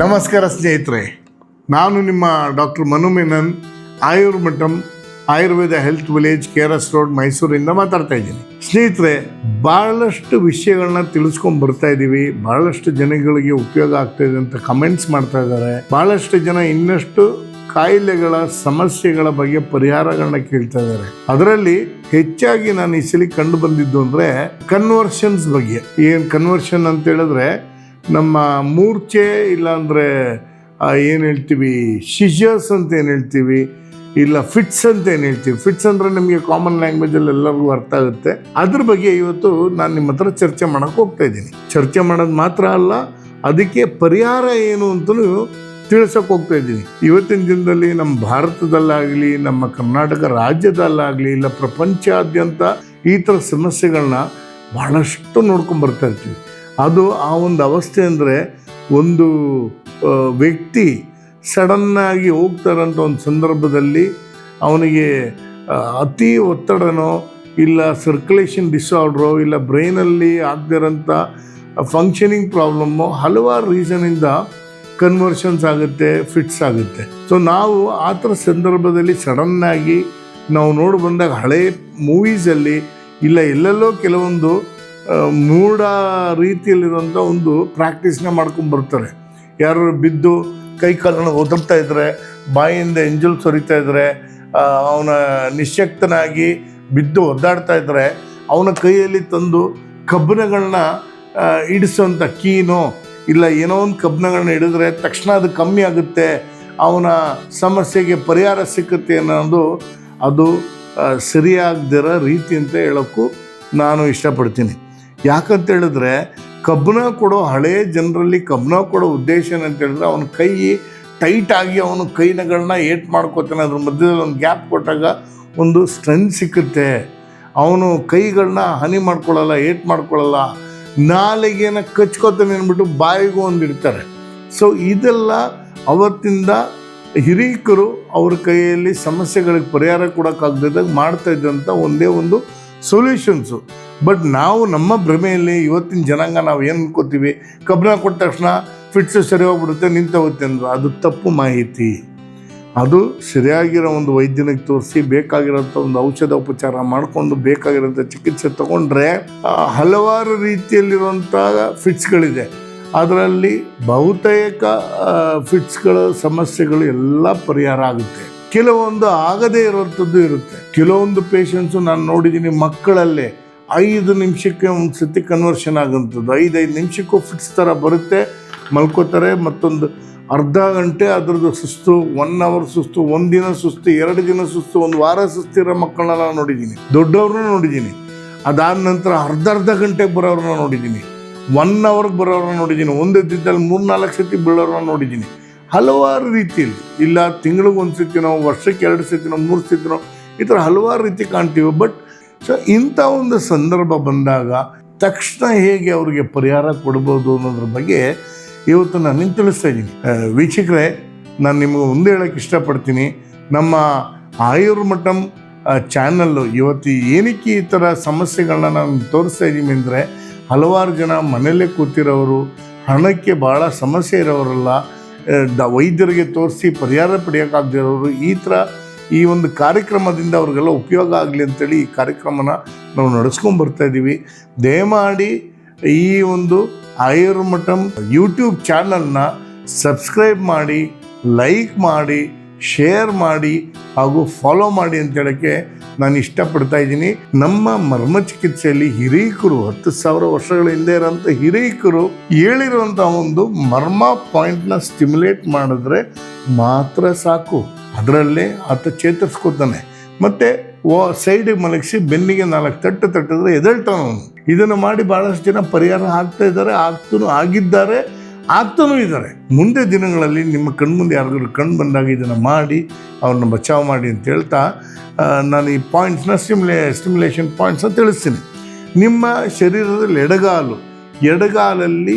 ನಮಸ್ಕಾರ ಸ್ನೇಹಿತರೆ, ನಾನು ನಿಮ್ಮ doctor Manu Menon, Ayurmatham, Ayurveda health village K R S road, ಮೈಸೂರಿಂದ ಮಾತಾಡ್ತಾ ಇದ್ದೀನಿ. ಸ್ನೇಹಿತರೆ ಭಾಳಷ್ಟು ವಿಷಯಗಳನ್ನ ತಿಳಿಸ್ಕೊಂಡು ಬರ್ತಾ ಇದ್ದೀವಿ ಭಾಳಷ್ಟು ಜನಗಳಿಗೆ ಉಪಯೋಗ ಆಗ್ತಾ ಇದೆ ಅಂತ ಕಮೆಂಟ್ಸ್ ಮಾಡ್ತಾ ಇದ್ದಾರೆ. ಭಾಳಷ್ಟು ಜನ ಇನ್ನಷ್ಟು ಕಾಯಿಲೆಗಳ, ಸಮಸ್ಯೆಗಳ ಬಗ್ಗೆ ಪರಿಹಾರಗಳನ್ನ ಕೇಳ್ತಾ ಇದ್ದಾರೆ. ಅದರಲ್ಲಿ ಹೆಚ್ಚಾಗಿ ನಾನು ಈ ಕಂಡು ಬಂದಿದ್ದು ಅಂದ್ರೆ ಕನ್ವರ್ಷನ್ಸ್ ಬಗ್ಗೆ. ಏನ್ ಕನ್ವರ್ಷನ್ ಅಂತ ಹೇಳಿದ್ರೆ ನಮ್ಮ ಮೂರ್ಛೆ ಇಲ್ಲಾಂದರೆ ಏನು ಹೇಳ್ತೀವಿ ಶಿಜರ್ಸ್ ಅಂತ ಏನು ಹೇಳ್ತೀವಿ, ಇಲ್ಲ ಫಿಟ್ಸ್ ಅಂತ ಏನು ಹೇಳ್ತೀವಿ. ಫಿಟ್ಸ್ ಅಂದ್ರೆ ನಿಮಗೆ ಕಾಮನ್ ಲ್ಯಾಂಗ್ವೇಜಲ್ಲಿ ಎಲ್ಲರಿಗೂ ಅರ್ಥ ಆಗುತ್ತೆ. ಅದ್ರ ಬಗ್ಗೆ ಇವತ್ತು ನಾನು ನಿಮ್ಮ ಹತ್ರ ಚರ್ಚೆ ಮಾಡೋಕ್ಕೆ ಹೋಗ್ತಾ ಇದ್ದೀನಿ. ಚರ್ಚೆ ಮಾಡೋದು ಮಾತ್ರ ಅಲ್ಲ, ಅದಕ್ಕೆ ಪರಿಹಾರ ಏನು ಅಂತಲೂ ತಿಳಿಸೋಕೆ ಹೋಗ್ತಾ ಇದ್ದೀನಿ. ಇವತ್ತಿನ ದಿನದಲ್ಲಿ ನಮ್ಮ ಭಾರತದಲ್ಲಾಗಲಿ, ನಮ್ಮ ಕರ್ನಾಟಕ ರಾಜ್ಯದಲ್ಲಾಗಲಿ, ಇಲ್ಲ ಪ್ರಪಂಚಾದ್ಯಂತ ಈ ಥರ ಸಮಸ್ಯೆಗಳನ್ನ ಬಹಳಷ್ಟು ನೋಡ್ಕೊಂಡು ಬರ್ತಾ ಇರ್ತೀವಿ. ಅದು ಆ ಒಂದು ಅವಸ್ಥೆ ಅಂದರೆ ಒಂದು ವ್ಯಕ್ತಿ ಸಡನ್ನಾಗಿ ಹೋಗ್ತಾರಂತ ಒಂದು ಸಂದರ್ಭದಲ್ಲಿ ಅವನಿಗೆ ಅತಿ ಒತ್ತಡನೋ ಇಲ್ಲ ಸರ್ಕ್ಯುಲೇಷನ್ ಡಿಸಾರ್ಡ್ರೋ ಇಲ್ಲ ಬ್ರೈನಲ್ಲಿ ಆಗದಿರೋಂಥ ಫಂಕ್ಷನಿಂಗ್ ಪ್ರಾಬ್ಲಮ್ಮು ಹಲವಾರು ರೀಸನಿಂದ ಕನ್ವರ್ಷನ್ಸ್ ಆಗುತ್ತೆ ಫಿಟ್ಸ್ ಆಗುತ್ತೆ. ಸೊ ನಾವು ಆ ಥರ ಸಂದರ್ಭದಲ್ಲಿ ಸಡನ್ನಾಗಿ ನಾವು ನೋಡಿ ಬಂದಾಗ ಹಳೆ ಮೂವೀಸಲ್ಲಿ ಇಲ್ಲ ಎಲ್ಲೆಲ್ಲೋ ಕೆಲವೊಂದು ಮೂಢ ರೀತಿಯಲ್ಲಿರುವಂಥ ಒಂದು ಪ್ರಾಕ್ಟೀಸ್ನ ಮಾಡ್ಕೊಂಡು ಬರ್ತಾರೆ. ಯಾರು ಬಿದ್ದು ಕೈ ಕಾಲನ್ನು ಒದರ್ತಾ ಇದ್ದರೆ ಬಾಯಿಂದ ಎಂಜಲ್ ಸೊರಿತಾ ಇದ್ದರೆ ಅವನ ನಿಶಕ್ತನಾಗಿ ಬಿದ್ದು ಒದ್ದಾಡ್ತಾ ಇದ್ದರೆ ಅವನ ಕೈಯಲ್ಲಿ ತಂದು ಕಬ್ಬಿಣಗಳನ್ನ ಇಡಿಸೋಂಥ ಕೀನೋ, ಇಲ್ಲ ಏನೋ ಒಂದು ಕಬ್ಬಿಣಗಳನ್ನ ಹಿಡಿದ್ರೆ ತಕ್ಷಣ ಅದು ಕಮ್ಮಿ ಆಗುತ್ತೆ, ಅವನ ಸಮಸ್ಯೆಗೆ ಪರಿಹಾರ ಸಿಕ್ಕುತ್ತೆ ಅನ್ನೋದು ಅದು ಸರಿಯಾಗದಿರೋ ರೀತಿ ಅಂತ ಹೇಳೋಕ್ಕೂ ನಾನು ಇಷ್ಟಪಡ್ತೀನಿ. ಯಾಕಂತ ಹೇಳಿದ್ರೆ ಕಬ್ಬನ ಕೊಡೋ ಹಳೆಯ ಜನರಲ್ಲಿ ಕಬ್ಬನ ಕೊಡೋ ಉದ್ದೇಶ ಏನಂತ ಹೇಳಿದ್ರೆ ಅವನ ಕೈ ಟೈಟ್ ಆಗಿ ಅವನು ಕೈನಗಳನ್ನ ಏಟ್ ಮಾಡ್ಕೋತಾನೆ. ಅದ್ರ ಮಧ್ಯದಲ್ಲಿ ಒಂದು ಗ್ಯಾಪ್ ಕೊಟ್ಟಾಗ ಒಂದು ಸ್ಟ್ರೆಂತ್ ಸಿಕ್ಕುತ್ತೆ. ಅವನು ಕೈಗಳನ್ನ ಹನಿ ಮಾಡ್ಕೊಳ್ಳಲ್ಲ, ಏಟ್ ಮಾಡ್ಕೊಳ್ಳಲ್ಲ. ನಾಲಿಗೆನ ಕಚ್ಕೋತಾನೆ ಅಂದ್ಬಿಟ್ಟು ಬಾಯಿಗೂ ಒಂದು ಇಡ್ತಾರೆ. ಸೊ ಇದೆಲ್ಲ ಅವತ್ತಿಂದ ಹಿರೀಕರು ಅವ್ರ ಕೈಯಲ್ಲಿ ಸಮಸ್ಯೆಗಳಿಗೆ ಪರಿಹಾರ ಕೊಡೋಕ್ಕಾಗದಿದ್ದಾಗ ಮಾಡ್ತಾ ಇದ್ದಂಥ ಒಂದೇ ಒಂದು ಸೊಲ್ಯೂಷನ್ಸು ಬಟ್ ನಾವು ನಮ್ಮ ಭ್ರಮೆಯಲ್ಲಿ ಇವತ್ತಿನ ಜನಾಂಗ ನಾವು ಏನು ಅನ್ಕೋತೀವಿ? ಕಬ್ಬಿಣ ಕೊಟ್ಟ ತಕ್ಷಣ ಫಿಟ್ಸ್ ಸರಿ ಹೋಗ್ಬಿಡುತ್ತೆ, ನಿಂತೋಗುತ್ತೆ ಅಂದರು. ಅದು ತಪ್ಪು ಮಾಹಿತಿ. ಅದು ಸರಿಯಾಗಿರೋ ಒಂದು ವೈದ್ಯನಿಗೆ ತೋರಿಸಿ ಬೇಕಾಗಿರೋಂಥ ಒಂದು ಔಷಧ ಉಪಚಾರ ಮಾಡಿಕೊಂಡು ಬೇಕಾಗಿರೋಂಥ ಚಿಕಿತ್ಸೆ ತಗೊಂಡ್ರೆ ಹಲವಾರು ರೀತಿಯಲ್ಲಿರುವಂಥ ಫಿಟ್ಸ್ಗಳಿದೆ ಅದರಲ್ಲಿ ಬಹುತೇಕ ಫಿಟ್ಸ್ಗಳ ಸಮಸ್ಯೆಗಳು ಎಲ್ಲ ಪರಿಹಾರ ಆಗುತ್ತೆ. ಕೆಲವೊಂದು ಆಗದೇ ಇರುವಂಥದ್ದು ಇರುತ್ತೆ. ಕೆಲವೊಂದು ಪೇಷಂಟ್ಸು ನಾನು ನೋಡಿದ್ದೀನಿ ಮಕ್ಕಳಲ್ಲೇ. ಐದು ನಿಮಿಷಕ್ಕೆ ಒಂದು ಸತಿ ಕನ್ವರ್ಷನ್ ಆಗುವಂಥದ್ದು. ಐದೈದು ನಿಮಿಷಕ್ಕೂ ಫಿಟ್ಸ್ ಥರ ಬರುತ್ತೆ. ಮಲ್ಕೋತಾರೆ, ಮತ್ತೊಂದು ಅರ್ಧ ಗಂಟೆ ಅದ್ರದ್ದು ಸುಸ್ತು ಒನ್ ಅವರ್ ಸುಸ್ತು ಒಂದಿನ ಸುಸ್ತು, ಎರಡು ದಿನ ಸುಸ್ತು, ಒಂದು ವಾರ ಸುಸ್ತಿರೋ ಮಕ್ಕಳನ್ನ ನಾನು ನೋಡಿದ್ದೀನಿ. ದೊಡ್ಡವ್ರನ್ನ ನೋಡಿದ್ದೀನಿ. ಅದಾದ ನಂತರ ಅರ್ಧ ಅರ್ಧ ಗಂಟೆಗೆ ಬರೋರನ್ನ ನೋಡಿದ್ದೀನಿ. ಒನ್ ಅವರ್ಗೆ ಬರೋರನ್ನ ನೋಡಿದ್ದೀನಿ. ಒಂದು ದಿನದಲ್ಲಿ ಮೂರು ನಾಲ್ಕು ಸತಿ ಬೀಳೋರನ್ನ ನೋಡಿದ್ದೀನಿ. ಹಲವಾರು ರೀತಿಯಲ್ಲಿ. ಇಲ್ಲ ತಿಂಗಳಿಗೆ ಒಂದು ಸತಿನೋ ವರ್ಷಕ್ಕೆ ಎರಡು ಸತಿನೋ, ಮೂರು ಸತಿನೋ, ಈ ಥರ ಹಲವಾರು ರೀತಿ ಕಾಣ್ತೀವಿ. ಬಟ್ ಸೊ ಇಂಥ ಒಂದು ಸಂದರ್ಭ ಬಂದಾಗ ತಕ್ಷಣ ಹೇಗೆ ಅವರಿಗೆ ಪರಿಹಾರ ಕೊಡ್ಬೋದು ಅನ್ನೋದ್ರ ಬಗ್ಗೆ ಇವತ್ತು ನಾನು ನಿಮ್ಗೆ ತಿಳಿಸ್ತಾ ಇದ್ದೀನಿ. ವೀಕ್ಷಕರೇ, ನಾನು ನಿಮಗೆ ಮುಂದೆ ಹೇಳೋಕ್ಕೆ ಇಷ್ಟಪಡ್ತೀನಿ. ನಮ್ಮ ಆಯುರ್ಮಠಂ ಚಾನಲ್ಲು ಇವತ್ತು ಏನಕ್ಕೆ ಈ ಥರ ಸಮಸ್ಯೆಗಳನ್ನ ನಾನು ತೋರಿಸ್ತಾ ಇದ್ದೀನಿ ಅಂದರೆ, ಹಲವಾರು ಜನ ಮನೆಯಲ್ಲೇ ಕೂತಿರೋರು, ಹಣಕ್ಕೆ ಭಾಳ ಸಮಸ್ಯೆ ಇರೋರಲ್ಲ ದ ವೈದ್ಯರಿಗೆ ತೋರಿಸಿ ಪರಿಹಾರ ಪಡೆಯೋಕ್ಕಾಗದಿರೋರು ಈ ಥರ ಈ ಒಂದು ಕಾರ್ಯಕ್ರಮದಿಂದ ಅವ್ರಿಗೆಲ್ಲ ಉಪಯೋಗ ಆಗಲಿ ಅಂತೇಳಿ ಈ ಕಾರ್ಯಕ್ರಮನ ನಾವು ನಡೆಸ್ಕೊಂಡು ಬರ್ತಾ ಇದ್ದೀವಿ ದಯಮಾಡಿ ಈ ಒಂದು ಆಯುರ್ಮಠಂ ಯೂಟ್ಯೂಬ್ ಚಾನಲ್ನ ಸಬ್ಸ್ಕ್ರೈಬ್ ಮಾಡಿ, ಲೈಕ್ ಮಾಡಿ, ಶೇರ್ ಮಾಡಿ ಹಾಗೂ ಫಾಲೋ ಮಾಡಿ ಅಂತ ಹೇಳೋಕ್ಕೆ ನಾನು ಇಷ್ಟಪಡ್ತಾ ಇದ್ದೀನಿ. ನಮ್ಮ ಮರ್ಮ ಚಿಕಿತ್ಸೆಯಲ್ಲಿ ಹಿರೀಕರು, ಹತ್ತು ಸಾವಿರ ವರ್ಷಗಳ ಹಿಂದೆ ಇರೋಂಥ ಹಿರೀಕರು ಹೇಳಿರುವಂಥ ಒಂದು ಮರ್ಮ ಪಾಯಿಂಟ್ನ ಸ್ಟಿಮ್ಯುಲೇಟ್ ಮಾಡಿದ್ರೆ ಮಾತ್ರ ಸಾಕು. ಅದರಲ್ಲೇ ಆತ ಚೇತರಿಸ್ಕೊತಾನೆ. ಮತ್ತೆ ಓ, ಸೈಡಿಗೆ ಮಲಗಿಸಿ ಬೆನ್ನಿಗೆ ನಾಲ್ಕು ತಟ್ಟು ತಟ್ಟಿದ್ರೆ ಎದಳ್ತಾನು ಇದನ್ನು ಮಾಡಿ ಬಹಳಷ್ಟು ಜನ ಪರಿಹಾರ ಆಗ್ತಾ ಇದ್ದಾರೆ ಆಗ್ತೂ ಆಗಿದ್ದಾರೆ, ಆಗ್ತಾನೂ ಇದ್ದಾರೆ. ಮುಂದೆ ದಿನಗಳಲ್ಲಿ ನಿಮ್ಮ ಕಣ್ಮುಂದೆ ಯಾರಾದರೂ ಕಣ್ಣು ಬಂದಾಗ ಇದನ್ನು ಮಾಡಿ, ಅವ್ರನ್ನ ಬಚಾವ್ ಮಾಡಿ ಅಂತ ಹೇಳ್ತಾ ನಾನು ಈ ಪಾಯಿಂಟ್ಸ್ನ ಸ್ಟಿಮ್ಯುಲೇ ಸ್ಟಿಮ್ಯುಲೇಷನ್ ಪಾಯಿಂಟ್ಸ್ನ ತಿಳಿಸ್ತೀನಿ. ನಿಮ್ಮ ಶರೀರದಲ್ಲಿ ಎಡಗಾಲು, ಎಡಗಾಲಲ್ಲಿ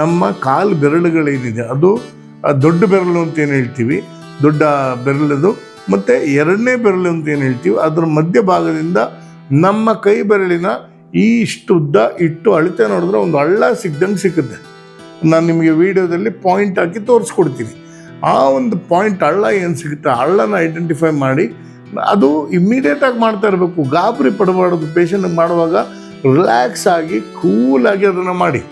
ನಮ್ಮ ಕಾಲು ಬೆರಳುಗಳೇನಿದೆ, ಅದು ದೊಡ್ಡ ಬೆರಳು ಅಂತ ಏನು ಹೇಳ್ತೀವಿ? ದೊಡ್ಡ ಬೆರಳದು. ಮತ್ತು ಎರಡನೇ ಬೆರಳು ಅಂತ ಏನು ಹೇಳ್ತೀವಿ, ಅದರ ಮಧ್ಯಭಾಗದಿಂದ ನಮ್ಮ ಕೈ ಬೆರಳಿನ ಈ ಇಷ್ಟು ಉದ್ದ ಇಟ್ಟು ಅಳತೆ ನೋಡಿದ್ರೆ ಒಂದು ಹಳ್ಳ ಸಿಗ್ದಂಗೆ ಸಿಕ್ಕುತ್ತೆ. ನಾನು ನಿಮಗೆ ವಿಡಿಯೋದಲ್ಲಿ ಪಾಯಿಂಟ್ ಹಾಕಿ ತೋರಿಸ್ಕೊಡ್ತೀನಿ. ಆ ಒಂದು ಪಾಯಿಂಟ್ ಹಳ್ಳ ಏನು ಸಿಗುತ್ತೆ ಹಳ್ಳನ ಐಡೆಂಟಿಫೈ ಮಾಡಿ, ಅದು ಇಮ್ಮಿಡಿಯೇಟಾಗಿ ಮಾಡ್ತಾ ಇರಬೇಕು. ಗಾಬರಿ ಪಡಬಾರ್ದು. ಪೇಷಂಟ್ಗೆ ಮಾಡುವಾಗ ರಿಲ್ಯಾಕ್ಸ್ ಆಗಿ ಕೂಲಾಗಿ ಅದನ್ನು ಮಾಡಿ.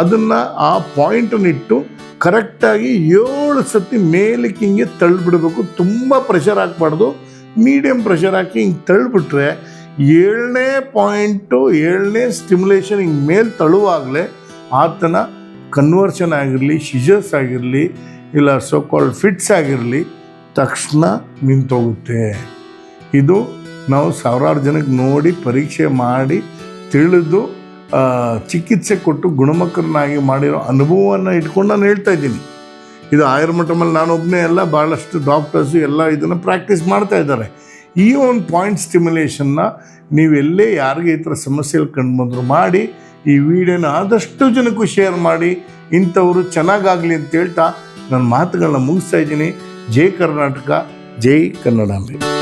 ಅದನ್ನು ಆ ಪಾಯಿಂಟನ್ನು ಇಟ್ಟು ಕರೆಕ್ಟಾಗಿ ಏಳು ಸತಿ ಮೇಲಕ್ಕೆ ಹಿಂಗೆ ತಳ್ಳಿಬಿಡ್ಬೇಕು ತುಂಬ ಪ್ರೆಷರ್ ಹಾಕ್ಬಾರ್ದು. ಮೀಡಿಯಮ್ ಪ್ರೆಷರ್ ಹಾಕಿ ಹಿಂಗೆ ತಳ್ಳಿಬಿಟ್ರೆ ಏಳನೇ ಪಾಯಿಂಟು, ಏಳನೇ ಸ್ಟಿಮ್ಯುಲೇಷನ್ ಹಿಂಗೆ ಮೇಲೆ ತಳ್ಳುವಾಗಲೇ ಆತನ ಕನ್ವರ್ಷನ್ ಆಗಿರಲಿ ಶಿಜರ್ಸ್ ಆಗಿರಲಿ, ಇಲ್ಲ ಸೋ ಕಾಲ್ಡ್ ಫಿಟ್ಸ್ ಆಗಿರಲಿ ತಕ್ಷಣ ನಿಂತೋಗುತ್ತೆ. ಇದು ನಾವು ಸಾವಿರಾರು ಜನಕ್ಕೆ ನೋಡಿ, ಪರೀಕ್ಷೆ ಮಾಡಿ, ತಿಳಿದು ಚಿಕಿತ್ಸೆ ಕೊಟ್ಟು ಗುಣಮುಖರನ್ನಾಗಿ ಮಾಡಿರೋ ಅನುಭವವನ್ನು ಇಟ್ಕೊಂಡು ನಾನು ಹೇಳ್ತಾ ಇದ್ದೀನಿ. ಇದು ಆಯುರ್ಮಠಮಲ್ಲಿ ನಾನು ಒಬ್ಬನೇ ಅಲ್ಲ ಭಾಳಷ್ಟು ಡಾಕ್ಟರ್ಸು ಎಲ್ಲ ಇದನ್ನು ಪ್ರಾಕ್ಟೀಸ್ ಮಾಡ್ತಾ ಇದ್ದಾರೆ. ಈ ಒಂದು ಪಾಯಿಂಟ್ ಸ್ಟಿಮ್ಯುಲೇಷನ್ನ ನೀವೆಲ್ಲೇ ಯಾರಿಗೆ ಈ ಥರ ಸಮಸ್ಯೆಯಲ್ಲಿ ಕಂಡು ಬಂದರು ಮಾಡಿ, ಈ ವಿಡಿಯೋನ ಆದಷ್ಟು ಜನಕ್ಕೂ ಶೇರ್ ಮಾಡಿ, ಇಂಥವರು ಚೆನ್ನಾಗಾಗಲಿ ಅಂತ ಹೇಳ್ತಾ ನನ್ನ ಮಾತುಗಳನ್ನ ಮುಗಿಸ್ತಾ ಇದ್ದೀನಿ. ಜೈ ಕರ್ನಾಟಕ, ಜೈ ಕನ್ನಡಾಂಬೆ